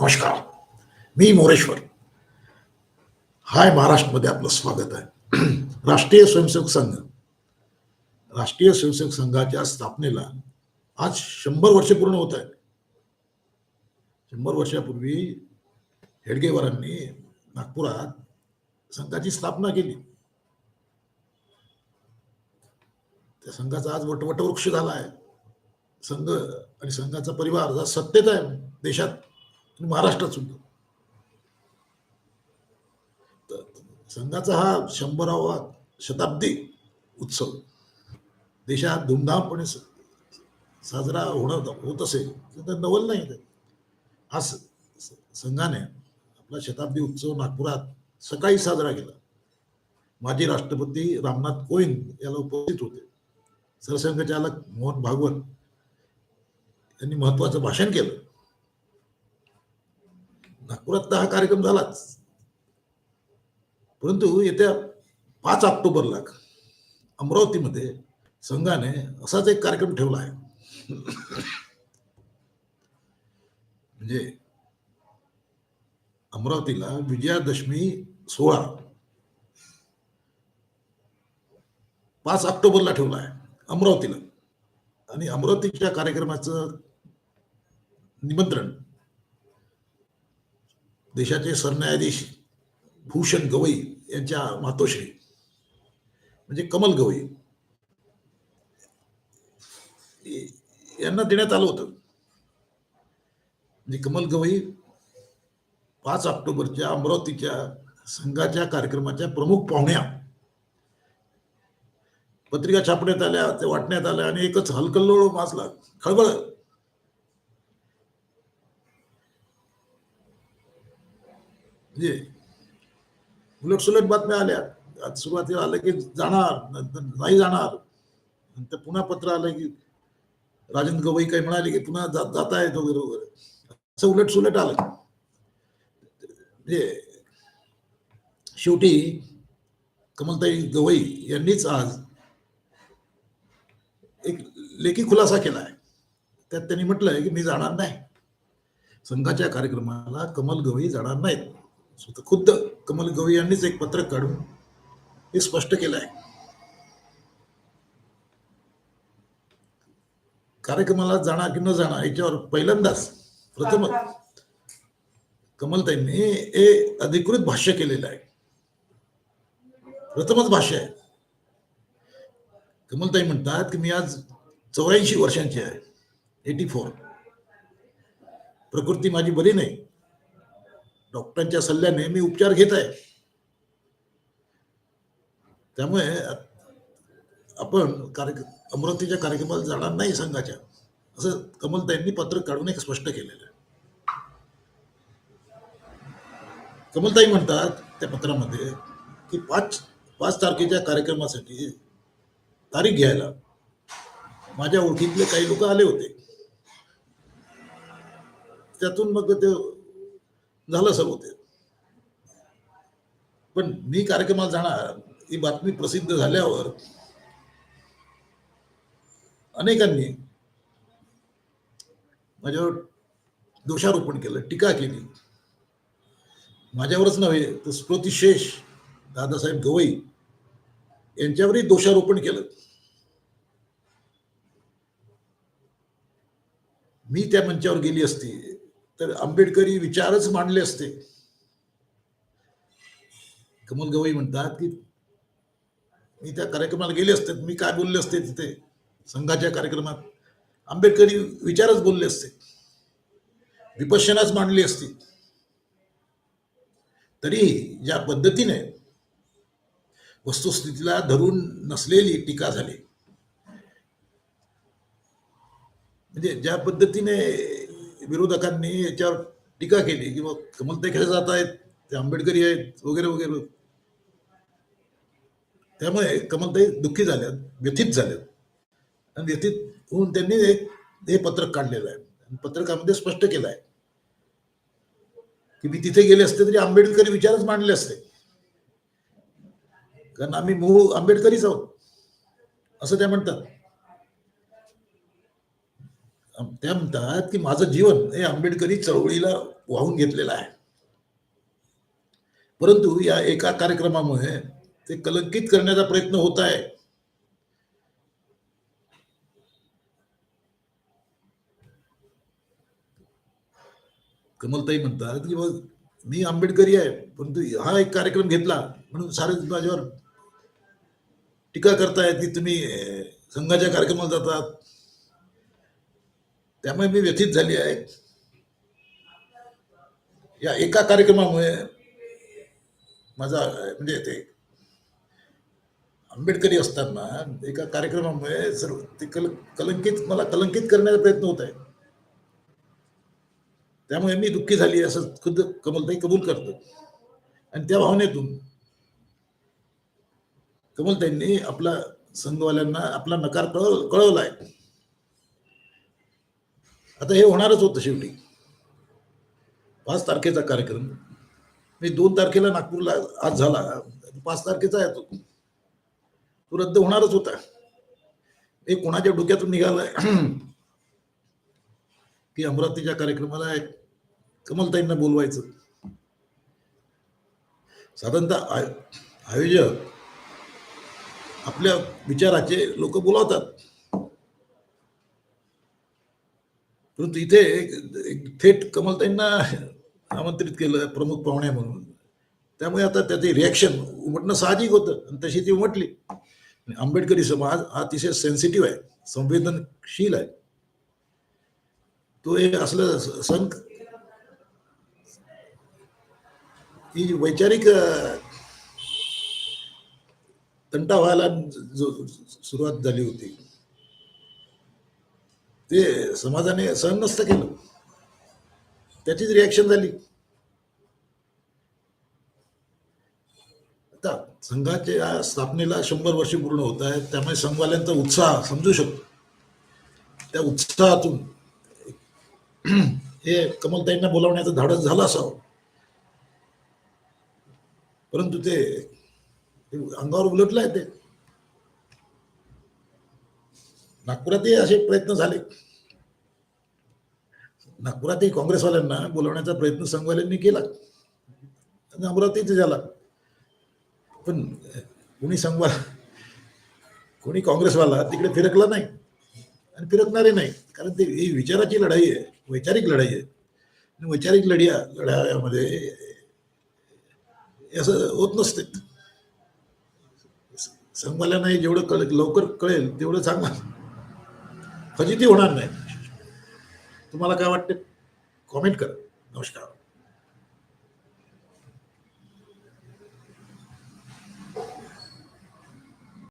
नमस्कार. मी मोरेश्वर. हाय महाराष्ट्रमध्ये आपलं स्वागत आहे. राष्ट्रीय स्वयंसेवक संघ. राष्ट्रीय स्वयंसेवक संघाच्या स्थापनेला आज शंभर वर्ष पूर्ण होत आहेत. शंभर वर्षापूर्वी हेडगेवारांनी नागपुरात संघाची स्थापना केली. त्या संघाचा आज वटवटवृक्ष झाला आहे. संघ आणि संघाचा परिवार सत्तेत आहे देशात महाराष्ट्रात सुद्धा संघाचा हा शंभरावा शताब्दी उत्सव देशात धूमधामपणे साजरा होणं होत असेल तर नवल नाही हा संघाने आपला शताब्दी उत्सव नागपुरात सकाळी साजरा केला. माजी राष्ट्रपती रामनाथ कोविंद याला उपस्थित होते. सरसंघचालक मोहन भागवत यांनी महत्वाचं भाषण केलं. नागपुरात तर हा कार्यक्रम झालाच. परंतु येत्या पाच ऑक्टोबरला अमरावतीमध्ये संघाने असाच एक कार्यक्रम ठेवला आहे. म्हणजे अमरावतीला विजयादशमी सोहळा पाच ऑक्टोबरला ठेवला आहे अमरावतीला. आणि अमरावतीच्या कार्यक्रमाचं निमंत्रण देशाचे सरन्यायाधीश भूषण गवई यांच्या मातोश्री म्हणजे कमल गवई. यांना देण्यात आलं होतं. म्हणजे कमल गवई पाच ऑक्टोबरच्या अमरावतीच्या संघाच्या कार्यक्रमाच्या प्रमुख पाहुण्या. पत्रिका छापण्यात आल्या ते वाटण्यात आल्या आणि एकच हलकल्लोळ वाचला खळबळ. म्हणजे उलट सुलट बातम्या आल्या. आज सुरुवातीला आलं की जाणार नंतर नाही जाणार. नंतर पुन्हा पत्र आलं की राजेंद्र गवई काही म्हणाले की पुन्हा जात जात आहेत वगैरे वगैरे असं उलट सुलट आलं. म्हणजे शेवटी कमलताई गवई यांनीच आज एक लेखी खुलासा केला आहे. त्यात त्यांनी म्हटलंय की मी जाणार नाही. संघाच्या कार्यक्रमाला कमल गवई जाणार नाहीत. स्वतः खुद्द कमल गवई यांनीच एक पत्रक काढून हे स्पष्ट केलं आहे. कार्यक्रमाला जाणार की न जाणार याच्यावर पहिल्यांदाच प्रथम कमलताईंनी हे अधिकृत भाष्य केलेलं आहे. प्रथमच भाष्य आहे. कमलताई म्हणतात की मी आज चौऱ्याऐंशी वर्षांची आहे. Eighty four. प्रकृती माझी बरी नाही. डॉक्टरांच्या सल्ल्याने मी उपचार घेत आहे. त्यामुळे आपण कार्य अमरावतीच्या कार्यक्रमाला जाणार नाही संघाच्या. असं कमलताईंनी पत्र काढून एक स्पष्ट केलेलं आहे. कमलताई म्हणतात त्या पत्रामध्ये की पाच पाच तारखेच्या कार्यक्रमासाठी तारीख घ्यायला माझ्या ओळखीतले काही लोक आले होते. त्यातून मग ते झालं सर्व ते. पण मी कार्यक्रमात जाणार ही बातमी प्रसिद्ध झाल्यावर अनेकांनी माझ्यावर दोषारोपण केलं टीका केली. माझ्यावरच नव्हे तर स्मृतिशेष दादासाहेब गवई यांच्यावरही दोषारोपण केलं. मी त्या मंचावर गेली असती. तर आंबेडकरी विचारच मांडले असते. कमल गवई म्हणतात की मी त्या कार्यक्रमाला गेले असते मी काय बोलले असते तिथे? संघाच्या कार्यक्रमात. आंबेडकरी विचारच बोलले असते. विपश्यनाच मांडली असती. तरी ज्या पद्धतीने वस्तुस्थितीला धरून नसलेली टीका झाली. म्हणजे ज्या पद्धतीने विरोधकांनी याच्यावर टीका केली किंवा कमलताई कसे जात आहेत? ते आंबेडकरी आहेत वगैरे वगैरे. त्यामुळे कमलताई दुःखी झाल्यात व्यथित झाल्यात. आणि व्यथित होऊन त्यांनी एक हे पत्रक काढलेलं आहे. पत्रकामध्ये स्पष्ट केलं आहे. की मी तिथे गेले असते तरी आंबेडकरी विचारच मांडले असते. कारण आम्ही मूळ आंबेडकरीच आहोत. असं त्या म्हणतात. त्या म्हणतात की माझं जीवन हे आंबेडकरी चळवळीला वाहून घेतलेलं आहे. परंतु या एका कार्यक्रमामुळे ते कलंकित करण्याचा प्रयत्न होत आहे. कमलताई म्हणतात की मग मी आंबेडकरी आहे परंतु हा एक कार्यक्रम घेतला म्हणून सारे माझ्यावर टीका करतायत की तुम्ही संघाच्या कार्यक्रमात जातात. त्यामुळे मी व्यथित झाली आहे. या एका कार्यक्रमामुळे माझा म्हणजे ते आंबेडकरी असताना एका कार्यक्रमामुळे सर्व ते कल कलंकित मला कलंकित करण्याचा प्रयत्न होत आहे. त्यामुळे मी दुःखी झाली असं खुद्द कमलताई कबूल करतो. आणि त्या भावनेतून कमलताईंनी आपला संघवाल्यांना आपला नकार कळव कळवलाय आता हे होणारच होतं शेवटी. पाच तारखेचा कार्यक्रम. मी दोन तारखेला नागपूरला आज झाला. पाच तारखेचा आहे तो. तो रद्द होणारच होता. हे कोणाच्या डोक्यातून निघालाय? की अमरावतीच्या कार्यक्रमाला कमलताईंना बोलवायचं. साधारणतः आय- आयोजक आपल्या विचाराचे लोक बोलावतात. परंतु इथे एक- एक थेट कमलताईंना आमंत्रित केलं प्रमुख पाहुणे म्हणून. त्यामुळे आता त्याचे रिॲक्शन उमटणं साहजिक होतं आणि तशी ती उमटली. आंबेडकरी समाज हा अतिशय सेन्सिटिव्ह आहे संवेदनशील आहे. तो हे असलं स- सण ही वैचारिक तंटा व्हायला जो सुरुवात झाली होती. ते समाजाने सहन नसतं केलं. त्याचीच रिॲक्शन झाली. आता संघाच्या स्थापनेला शंभर वर्ष पूर्ण होत आहेत त्यामुळे संघवाल्यांचा उत्साह समजू शकतो. त्या उत्साहातून हे कमलताईंना बोलावण्याचं धाडस झालं असावं. परंतु ते अंगावर उलटलं आहे ते. नागपुरातही असे प्रयत्न झाले. नागपुरातही काँग्रेसवाल्यांना बोलवण्याचा प्रयत्न संघवाल्यांनी केला. आणि झाला. पण कोणी संघवा कोणी काँग्रेसवाला तिकडे फिरकला नाही आणि फिरकणारे नाही. कारण ते ही विचाराची लढाई आहे वैचारिक लढाई आहे. आणि वैचारिक लढिया लढायामध्ये असं होत नसते. संघवाल्यांना जेवढं कळ लवकर कळेल तेवढं चांगलं. फजिती होणार नाही. तुम्हाला काय वाटते? कॉमेंट करा. नमस्कार.